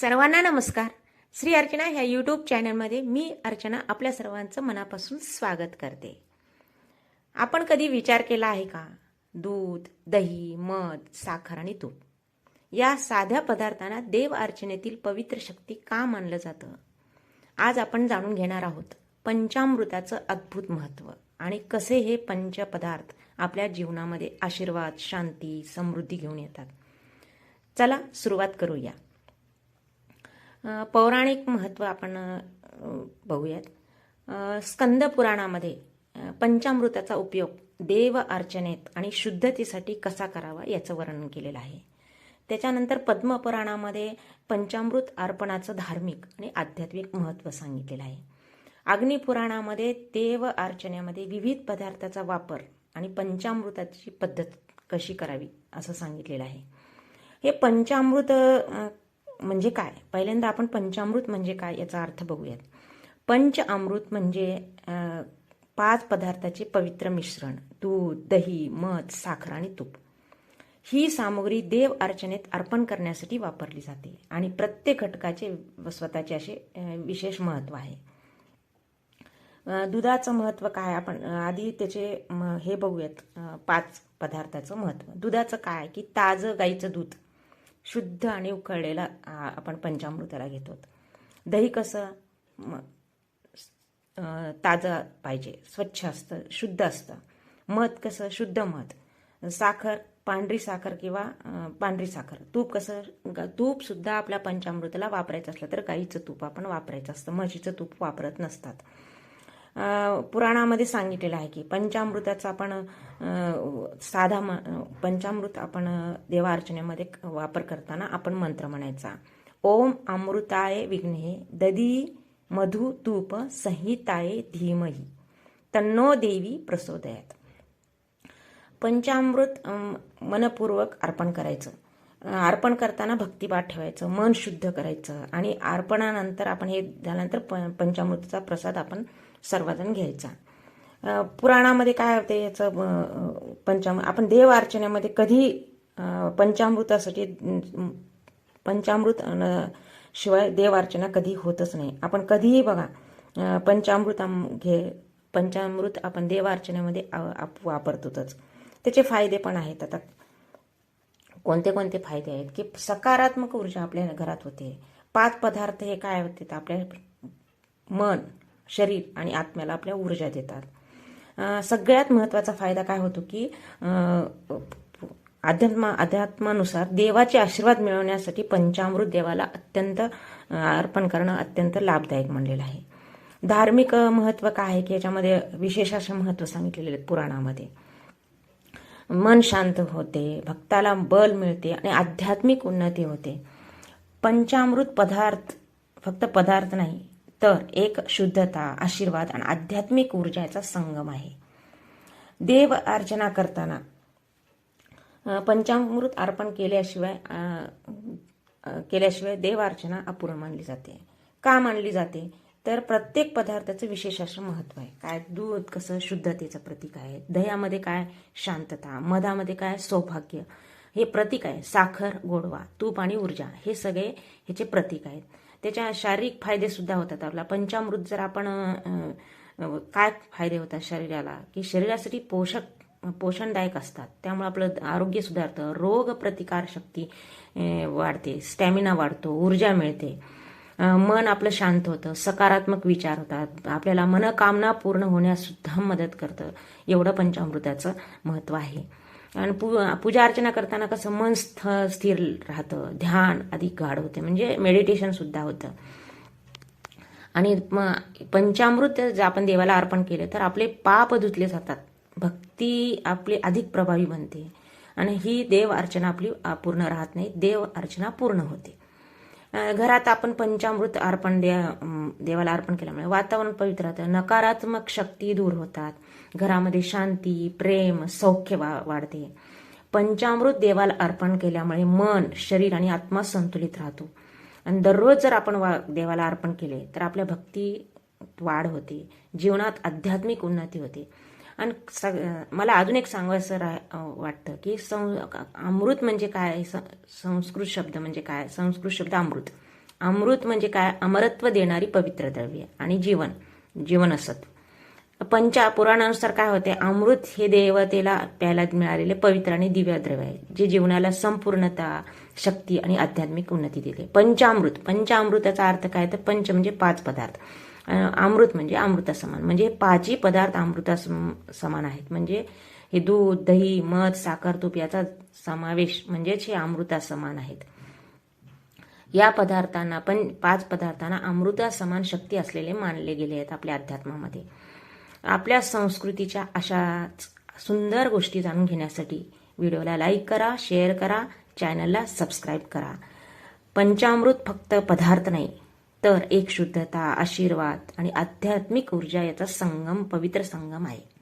सर्वांना नमस्कार. श्री अर्चना ह्या यूट्यूब चॅनलमध्ये मी अर्चना आपल्या सर्वांचं मनापासून स्वागत करते. आपण कधी विचार केला आहे का? दूध दही मध साखर आणि तूप. या साध्या पदार्थांना देव अर्चनेतील पवित्र शक्ती का मानलं जातं? आज आपण जाणून घेणार आहोत पंचामृताचं अद्भुत महत्त्व आणि कसे हे पंचपदार्थ आपल्या जीवनामध्ये आशीर्वाद शांती समृद्धी घेऊन येतात. चला सुरुवात करूया. पौराणिक महत्त्व आपण बघूयात. स्कंद पुराणामध्ये पंचामृताचा उपयोग देव अर्चनेत आणि शुद्धतेसाठी कसा करावा याचं वर्णन केलेलं आहे. त्याच्यानंतर पद्मपुराणामध्ये पंचामृत अर्पणाचं धार्मिक आणि आध्यात्मिक महत्त्व सांगितलेलं आहे. अग्निपुराणामध्ये देव अर्चनेमध्ये विविध पदार्थाचा वापर आणि पंचामृताची पद्धत कशी करावी असं सांगितलेलं आहे. हे पंचामृत म्हणजे काय? पहिल्यांदा आपण पंचामृत म्हणजे काय याचा अर्थ बघूयात. पंच अमृत म्हणजे पाच पदार्थाचे पवित्र मिश्रण दूध दही मध साखर आणि तूप. ही सामग्री देव अर्चनेत अर्पण करण्यासाठी वापरली जाते आणि प्रत्येक घटकाचे व स्वतःचे असे विशेष महत्त्व आहे. दुधाचं महत्त्व काय? आपण आधी त्याचे म, हे बघूयात पाच पदार्थाचं महत्त्व. दुधाचं काय? की ताजं गाईचं दूध. शुद्ध आणि उकळलेला आपण पंचामृताला घेतो. दही कसं? ताजं पाहिजे स्वच्छ असतं शुद्ध असतं. मध कसं? शुद्ध मध. साखर पांढरी साखर किंवा पांढरी साखर. तूप कसं? तूपसुद्धा तूप सुद्धा आपल्या पंचामृताला वापरायचं असलं तर गाईचं तूप आपण वापरायचं असतं. म्हशीचं तूप वापरत नसतात. पुराणामध्ये सांगितलेलं आहे की पंचामृताचा आपण साधा म पंचामृत आपण देवार्चनेमध्ये वापर करताना आपण मंत्र म्हणायचा. ओम अमृताय विघ्ने ददी मधु तूप संहिताय धीमही. तन्नो देवी प्रसोदयात. पंचामृत मनपूर्वक अर्पण करायचं. अर्पण करताना भक्तिपाठ ठेवायचं मन शुद्ध करायचं आणि अर्पणानंतर आपण हे झाल्यानंतर प पंचामृताचा प्रसाद आपण सर्वजण घ्यायचा. पुराणामध्ये काय होते याचं पंचाम आपण देव अर्चनेमध्ये कधी पंचामृतासाठी पंचामृत शिवाय देव अर्चना कधी होतच नाही. आपण कधीही बघा पंचामृत घे पंचामृत आपण देव अर्चनेमध्ये आप- वापरतोच त्याचे फायदे पण आहेत. आता कोणते कोणते फायदे आहेत की सकारात्मक ऊर्जा आपल्या घरात होते. पाच पदार्थ हे काय होते तर आपल्या मन शरीर आणि आत्म्याला आपल्या ऊर्जा देतात. सगळ्यात महत्त्वाचा फायदा काय होतो की अध्यात्मा अध्यात्मानुसार देवाचे आशीर्वाद मिळवण्यासाठी पंचामृत देवाला अत्यंत अर्पण करणं अत्यंत लाभदायक म्हणलेलं आहे. धार्मिक महत्त्व काय आहे की याच्यामध्ये विशेष असं महत्त्व सांगितलेले आहे पुराणामध्ये. मन शांत होते भक्ताला बल मिळते आणि आध्यात्मिक उन्नती होते. पंचामृत पदार्थ फक्त पदार्थ नाही तर एक शुद्धता आशीर्वाद आणि आध्यात्मिक ऊर्जाचा संगम आहे. देव अर्चना करताना पंचामृत अर्पण केल्याशिवाय केल्याशिवाय देव अर्चना अपूर्ण मानली जाते. का मानली जाते? तर प्रत्येक पदार्थाचं विशेष असं महत्त्व आहे. काय दूध कसं शुद्धतेचं प्रतीक आहे? दह्यामध्ये काय शांतता? मधामध्ये काय सौभाग्य? हे प्रतीक आहे. साखर गोडवा तूप आणि ऊर्जा हे सगळे ह्याचे प्रतीक आहेत. त्याच्या शारीरिक फायदे सुद्धा होतात आपला. पंचामृत जर आपण काय फायदे होतात शरीराला? की शरीरासाठी पोषक पोषणदायक असतात. त्यामुळे आपलं आरोग्य सुधारतं. रोग प्रतिकार शक्ती वाढते. स्टॅमिना वाढतो. ऊर्जा मिळते. मन आपलं शांत होतं. सकारात्मक विचार होतात. आपल्याला मनकामना पूर्ण होण्यास सुद्धा मदत करतं. एवढं पंचामृताचं महत्त्व आहे. आणि पू पूजा अर्चना करताना कसं मन स्थ स्थिर राहतं ध्यान अधिक गाढ होते. म्हणजे मेडिटेशन सुद्धा होतं. आणि पंचामृत जर आपण देवाला अर्पण केलं तर आपले पाप धुतले जातात. भक्ती आपली अधिक प्रभावी बनते. आणि ही देव अर्चना आपली पूर्ण राहत नाही देव अर्चना पूर्ण होते. घरात आपण पंचामृत अर्पण द्या देवाला अर्पण केल्यामुळे वातावरण पवित्र राहतं. नकारात्मक शक्ती दूर होतात. घरामध्ये शांती प्रेम सौख्य वा वाढते. पंचामृत देवाला अर्पण केल्यामुळे मन शरीर आणि आत्मा संतुलित राहतो. आणि दररोज जर आपण वा देवाला अर्पण केले तर आपल्या भक्ती वाढ होते. जीवनात आध्यात्मिक उन्नती होते. आणि सग मला अजून एक सांगायचं रा वाटतं की सं अमृत म्हणजे काय? संस्कृत शब्द म्हणजे काय? संस्कृत शब्द अमृत. अमृत म्हणजे काय? अमरत्व देणारी पवित्र द्रव्य आणि जीवन जीवनसत्व. पंचा पुराणानुसार काय होते? अमृत हे देवतेला प्यायला मिळालेले पवित्र आणि दिव्य द्रव्य आहे जे जीवनाला संपूर्णता शक्ती आणि आध्यात्मिक उन्नती देते. पंचामृत. पंचामृताचा अर्थ काय? तर पंच म्हणजे पाच पदार्थ. अमृत म्हणजे अमृता समान म्हणजे पाचही पदार्थ अमृता सम- समान आहेत. म्हणजे हे दूध दही मध साखर तूप याचा समावेश म्हणजेच हे अमृता समान आहेत. या पदार्थांना पण पाच पदार्थांना अमृता समान शक्ती असलेले मानले गेले आहेत आपल्या अध्यात्मामध्ये. आपल्या संस्कृतीच्या अशाच सुंदर गोष्टी जाणून घेण्यासाठी व्हिडिओला लाईक करा शेअर करा चॅनलला सबस्क्राईब करा. पंचामृत फक्त पदार्थ नाही तर एक शुद्धता आशीर्वाद आणि आध्यात्मिक ऊर्जा याचा संगम पवित्र संगम आहे.